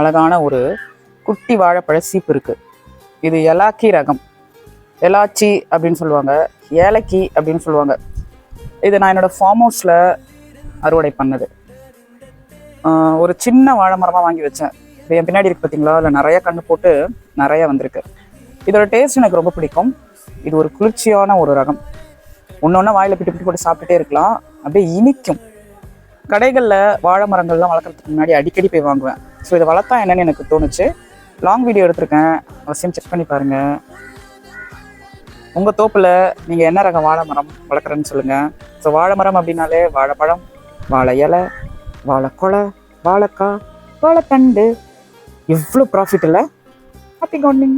அழகான ஒரு குட்டி வாழைப்பழ சீப்பு இருக்குது இது எலாக்கி ரகம். எலாச்சி அப்படின்னு சொல்லுவாங்க ஏலக்கி அப்படின்னு சொல்லுவாங்க. இது நான் என்னோட ஃபார்ம் ஹவுஸில் அறுவடை பண்ணது. ஒரு சின்ன வாழை மரமாக வாங்கி வச்சேன். இது என் பின்னாடி இருக்கு பார்த்தீங்களா அதில் நிறைய கண்ணு போட்டு நிறைய வந்திருக்கு. இதோட டேஸ்ட் எனக்கு ரொம்ப பிடிக்கும். இது ஒரு குளிர்ச்சியான ஒரு ரகம். ஒன்று ஒன்றா வாயில் பிட்டு பிட்டு போட்டு சாப்பிட்டுட்டே இருக்கலாம். அப்படியே இனிக்கும். கடைகளில் வாழை மரங்கள்லாம் வளர்க்குறதுக்கு முன்னாடி அடிக்கடி போய் வாங்குவேன். ஸோ இதை வளர்த்தா என்னன்னு எனக்கு தோணுச்சு. லாங் வீடியோ எடுத்திருக்கேன். அவசியம் செக் பண்ணி பாருங்கள் உங்கள் தோப்பில் நீங்கள் என்ன ரகம் வாழை மரம் வளர்க்குறேன்னு சொல்லுங்கள் ஸோ வாழை மரம் அப்படின்னாலே வாழைப்பழம் வாழை இலை வாழைக்கொலை வாழைக்காய் வாழைத்தண்டு. எவ்வளோ ப்ராஃபிட் இல்லை? Happy gardening